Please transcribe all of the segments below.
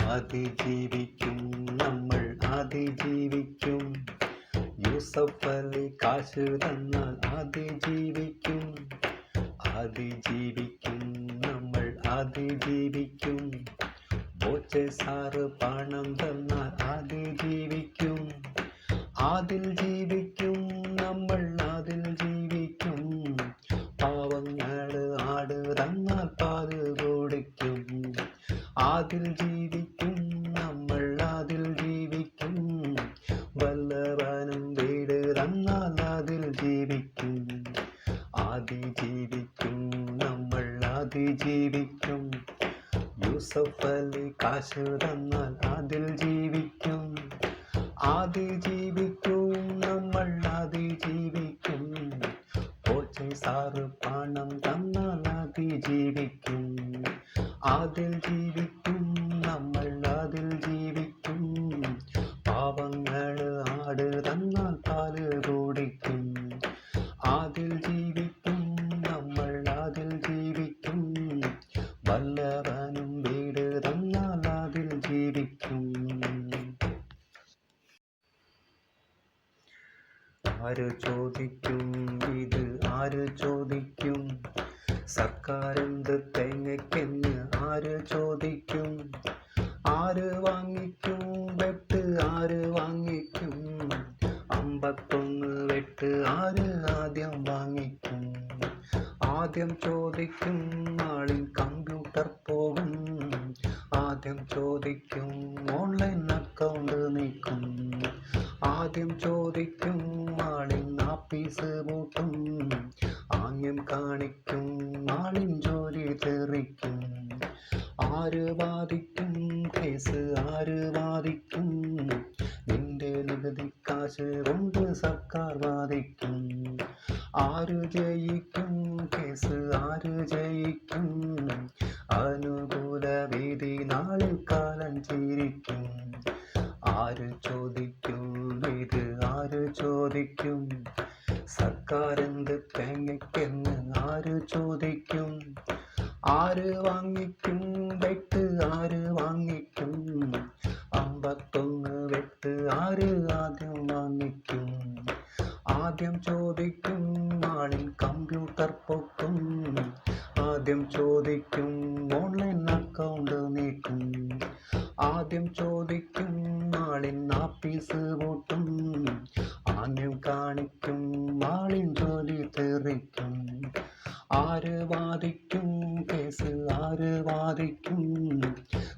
അതിജീവിക്കും നമ്മൾ അതിജീവിക്കും. യൂസഫ് അലി കാശ് തന്നാൽ അതിജീവിക്കും. അതിജീവിക്കും നമ്മൾ അതിജീവിക്കും. സാറ് പണം തന്നാൽ അതിജീവിക്കും. അതിൽ ജീവിക്കും നമ്മൾ അതിൽ ജീവിക്കും. പാവങ്ങൾ ആട് തന്നാൽ പാൽ കൊടുക്കും. അതിൽ ജീവിക്കും തന്നാൽ അതിൽ ജീവിക്കും. അതിജീവിക്കും നമ്മൾ അതിജീവിക്കും ജീവിക്കും. സാറ് പണം തന്നാൽ അതിജീവിക്കും അതിൽ ജീവിക്കും നമ്മൾ അതിൽ ജീവിക്കും. പാവങ്ങൾ ആട് തന്നാൽ പാൽ കുടിക്കും. അതിൽ ജീവിക്കും നമ്മൾ അതിൽ ജീവിക്കും. വല്ലവനും ആര് ചോദിക്കും? ഇത് ആര് ചോദിക്കും? സർക്കാരെന്ത് തേങ്ങയ്ക്കെന്ന് ആര് ചോദിക്കും? ആര് വാങ്ങിക്കും? വെട്ട് ആര് വാങ്ങിക്കും? അമ്പത്തൊന്ന് വെട്ട് ആര് ആദ്യം വാങ്ങിക്കും? ആദ്യം ചോദിക്കും ആളിൻ കാശ് കൊണ്ട് സർക്കാർ വാദിക്കും. ആര് ജയിക്കും? കേസ് ആര് ജയിക്കും? അനുകൂല വീതി നാളിൽ കാലം ചിരിക്കും. ആര് ചോദിക്കും? ഇത് ആര് ചോദിക്കും? സർക്കാർ എന്ത് തേങ്ങയ്ക്കെന്ന് ആര് ചോദിക്കും? ആര് വാങ്ങിക്കും? വെട്ട് ആര് വാങ്ങിക്കും? അമ്പത്തൊന്ന് വെട്ട് ആര് ആദ്യം ആളിൻ ജോലി തെറിക്കും. ആര് വാദിക്കും കേസ് ആര് വാദിക്കും?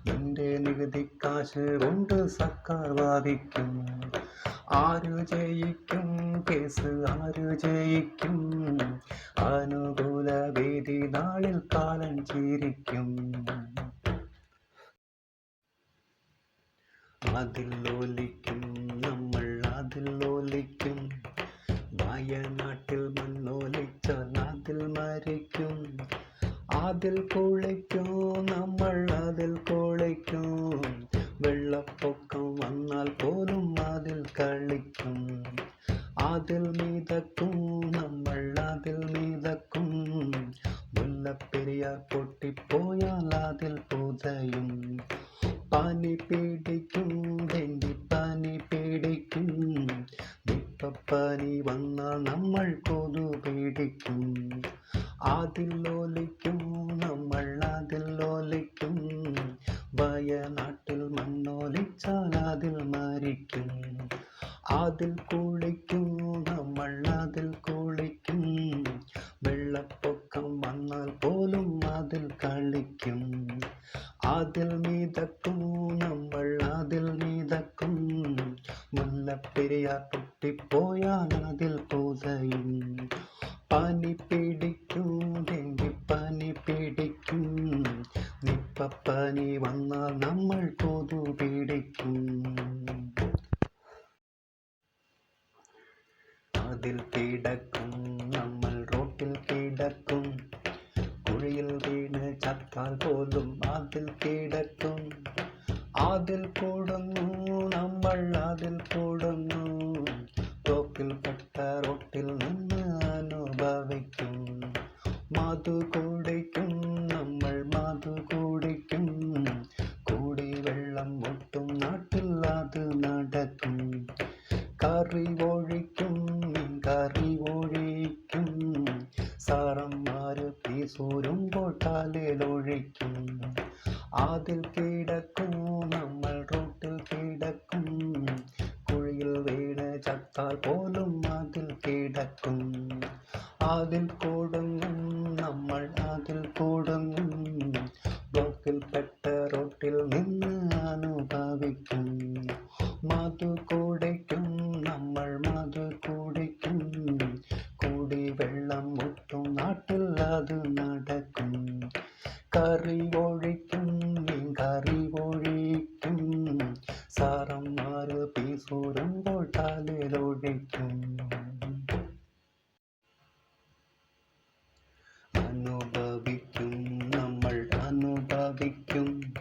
നിന്റെ നികുതി കാശ് കൊണ്ട് സർക്കാർ വാദിക്കും. ആര് ജയിക്കും കേസ് ആര് ജയിക്കും? അനുകൂല വേദി നാളിൽ കാലം ചിരിക്കും. അതിൽ ലോലിക്കും നമ്മൾ അതിൽ വയനാട്ടിൽ മണ്ണൊലിച്ച നാതിൽ മരിക്കും. അതിൽ കുളിക്കും നമ്മൾ അതിൽ കുളിക്കും. വെള്ളപ്പൊക്കം വന്നാൽ പോലും അതിൽ കളിക്കും. അതിൽ മീതക്കും നമ്മൾ അതിൽ മീതക്കും. മുല്ലപ്പെരിയാർ പൊട്ടിപ്പോയാൽ അതിൽ പുതയും. പനി പിടിക്കും ഡെങ്കി പനി പിടിക്കും നിപ്പപ്പനി വന്നാൽ നമ്മൾ കൊതു പേടിക്കും അതിൽ ലോലിക്കും നമ്മൾ അതിൽ ലോലിക്കും. വയനാട്ടിൽ മണ്ണോലിച്ചാൽ അതിൽ മരിക്കും. അതിൽ കൊതു പിടിക്കും. അതിൽ കിടക്കും നമ്മൾ റോട്ടിൽ കിടക്കും. കുഴിയിൽ വീണ് ചത്താൽ പോലും അതിൽ കിടക്കും. അതിൽ കൂടുന്നു നമ്മൾ അതിൽ കൂടുന്നു. തോക്കിൽപ്പെട്ട റോട്ടിൽ നിന്ന് അനുഭവിക്കും. മധു കുടിക്കും ചത്താൽ പോലും അതിൽ കിടക്കും. അതിൽ കൂടുങ്ങും നമ്മൾ അതിൽ കൂടുങ്ങും. ബ്ലോക്കിൽപ്പെട്ട റോട്ടിൽ നിന്ന് അനുഭവിക്കും. മധു കുടിക്കും നമ്മൾ മധു കുടിക്കും. കൂടി വെള്ളം മുട്ടും നാട്ടിൽ അത് നടക്കും. കറി ഒഴിക്കും കറി ഒഴിക്കും സാറന്മാർ തലയിലൊഴിക്കും അനുഭവിക്കും. നമ്മൾ അനുഭവിക്കും.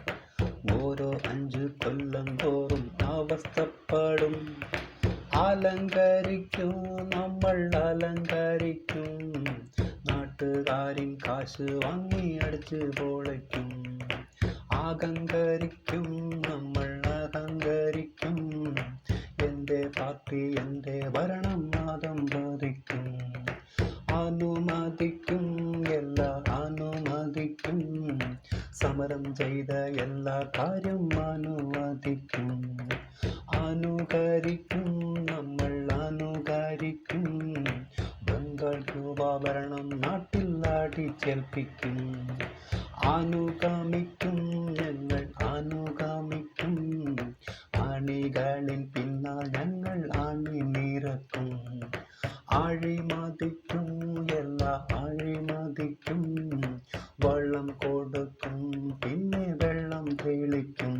ഓരോ അഞ്ച് കൊല്ലം തോറും അവസ്ഥപ്പെടും. അലങ്കരിക്കും നമ്മൾ അലങ്കരിക്കും. നാട്ടുകാരിൻ കാശ് വാങ്ങി അടിച്ച് പൊളയ്ക്കും ആകങ്കരിക്കും നമ്മൾ അനുകരിക്കും നമ്മൾ അനുകരിക്കും. ബംഗാൾ രൂപാഭരണം ഭരണം നാട്ടിൽ അടിച്ചേൽപ്പിക്കും. അനുഗമിക്കും ഞങ്ങൾ അനുഗമിക്കും. അണികളിൽ പിന്നാൽ ഞങ്ങൾ അണി നിറക്കും അഴിമതിക്കും എല്ലാ അഴിമതിക്കും. വെള്ളം കൊടുക്കും പിന്നെ വെള്ളം തെളിക്കും.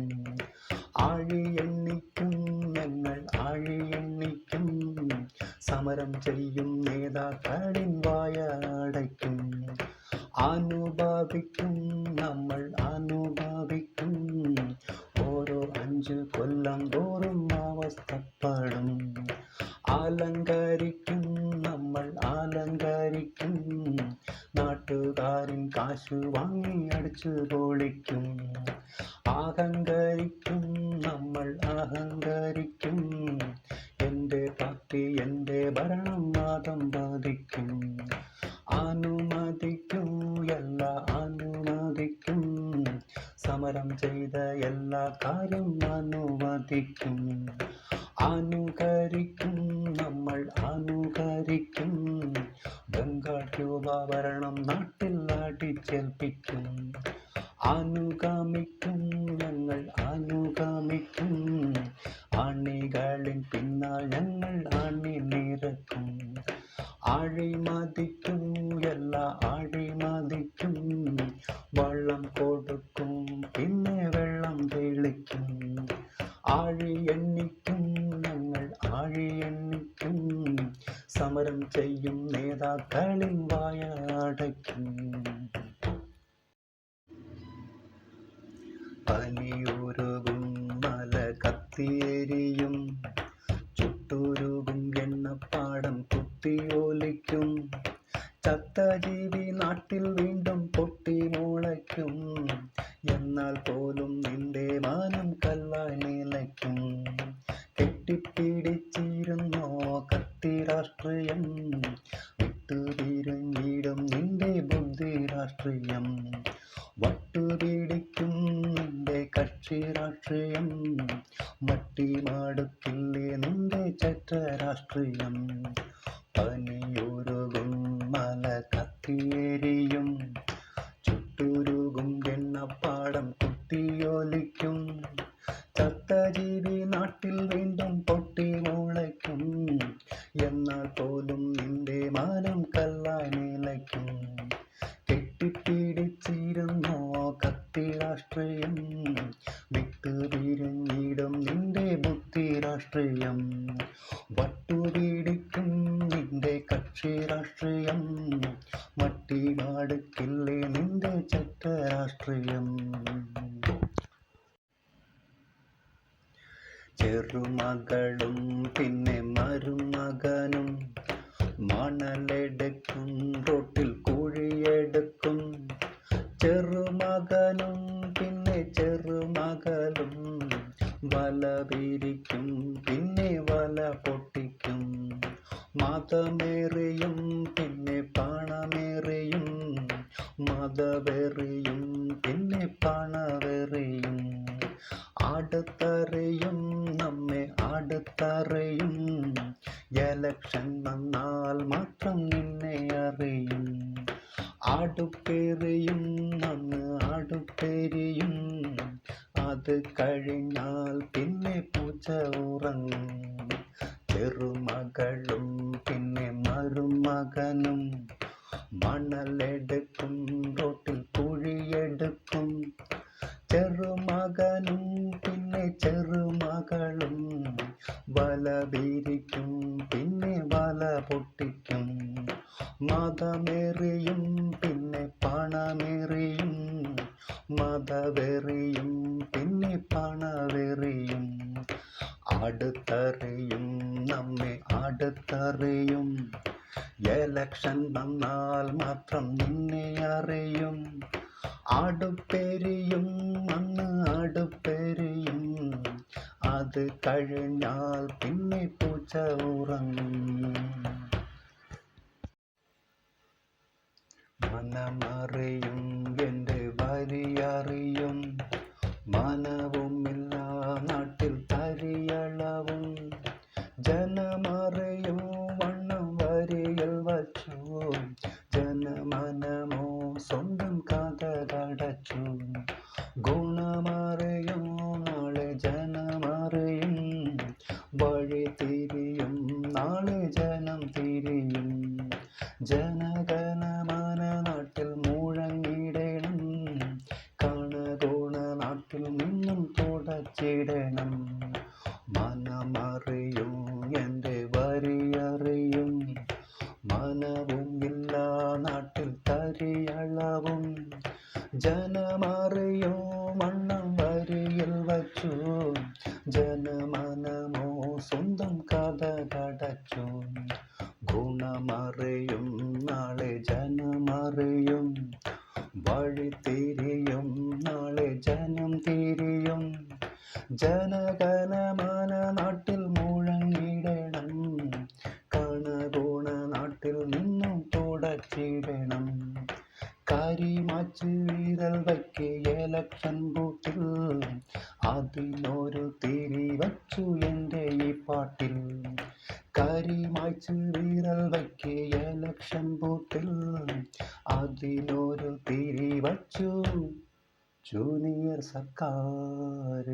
അലങ്കരിക്കും നാട്ടുകാരൻ കാശ് വാങ്ങി അടിച്ചു പൊളിക്കും. അഹങ്കരിക്കും നമ്മൾ അഹങ്കരിക്കും എന്റെ പാർട്ടി എന്റെ ഭരണം വാദം ബാധിക്കും. അനുമതിക്കും എല്ലാ അനുമതിക്കും. സമരം ചെയ്ത എല്ലാ കാര്യം അനുവദിക്കും. അനുകരിക്കും നമ്മൾ അനുകരിക്കും. ബംഗാൾ ക്യൂബ ഭരണം നാട്ടിൽ അടിച്ചേൽപ്പിക്കും. അനുഗമിക്കും ഞങ്ങൾ അനുഗമിക്കും. അണികളിൻ പിന്നാൽ ഞങ്ങൾ അണി നിരക്കും. അഴിമതിക്കും എല്ലാ അഴിമതിക്കും. വെള്ളം കൊടുക്കും പിന്നെ വെള്ളം തെളിക്കും. ആഴി ചെയ്യും നേതാക്കളിൻ വായടക്കും പനിയുരുകും മല കത്തിയെരിയും ചുട്ടുരുകും എണ്ണപ്പാടം കുത്തിയോലിക്കും. ചത്ത ജീവി നാട്ടിൽ വീണ്ടും പൊട്ടി മുളയ്ക്കും. എന്നാൽ പോലും മട്ടി മാടുക്കില്ലേ നിന്റെ ചറ്റ രാഷ്ട്രീയം മല കത്തിയേരിയും. ചുട്ടുരുകും എണ്ണപ്പാടം കുത്തിയൊലിക്കും. ചത്തജീവി നാട്ടിൽ വീണ്ടും പൊട്ടി മുളയ്ക്കും. എന്നാൽ പോലും നിന്റെ മാനം കല്ലായി നിലയ്ക്കും കെട്ടിപ്പിടിച്ചിരുന്നോ കത്തി രാഷ്ട്രീയം രാഷ്ട്രീയം. വട്ടുപിടിക്കും നിന്റെ കക്ഷി രാഷ്ട്രീയം. മട്ടി നാടുക്കില്ലേ നിന്റെ ചക്ക രാഷ്ട്രീയം. ചെറുമകളും പിന്നെ മരുമകനും മണലെടുക്കും റോട്ടിൽ കുഴിയെടുക്കും. ചെറുമകനും പിന്നെ ചെറുമകളും വല വിരിക്കും അടുത്തറിയും നമ്മെ അടുത്തറിയും. ജലക്ഷൻ വന്നാൽ മാത്രം നിന്നെ അറിയും. അടുപ്പെറിയും നന്ന് അടുപ്പെരിയും. അത് കഴിഞ്ഞാൽ പിന്നെ പൂച്ച ഉറങ്ങും. ചെറുമകളും പിന്നെ മരുമകനും. മണലെടുക്കും മതമേറിയും പിന്നെ പണമെറിയും മതവെറിയും പിന്നെ പണവെറിയും അടുത്തറിയും നമ്മെ അടുത്തറിയും എലക്ഷൻ വന്നാൽ മാത്രം നിന്നെ അറിയും അടുപ്പെരിയും അന്ന് അടുപ്പെരിയും അത് കഴിഞ്ഞാൽ പിന്നെ പൂച്ച ഉറങ്ങും മനമറിയും എന്റെ വരിയറിയും മനവുമില്ല തുടച്ചിടണം അതിനൊരു തിരി വച്ചു എന്റെ ഈ പാട്ടിൽ. കരിമാൽ വിരൽ വയ്ക്കിയ ലക്ഷം ബൂത്തിൽ അതിനൊരു തിരി വച്ചു ജൂനിയർ സർക്കാർ.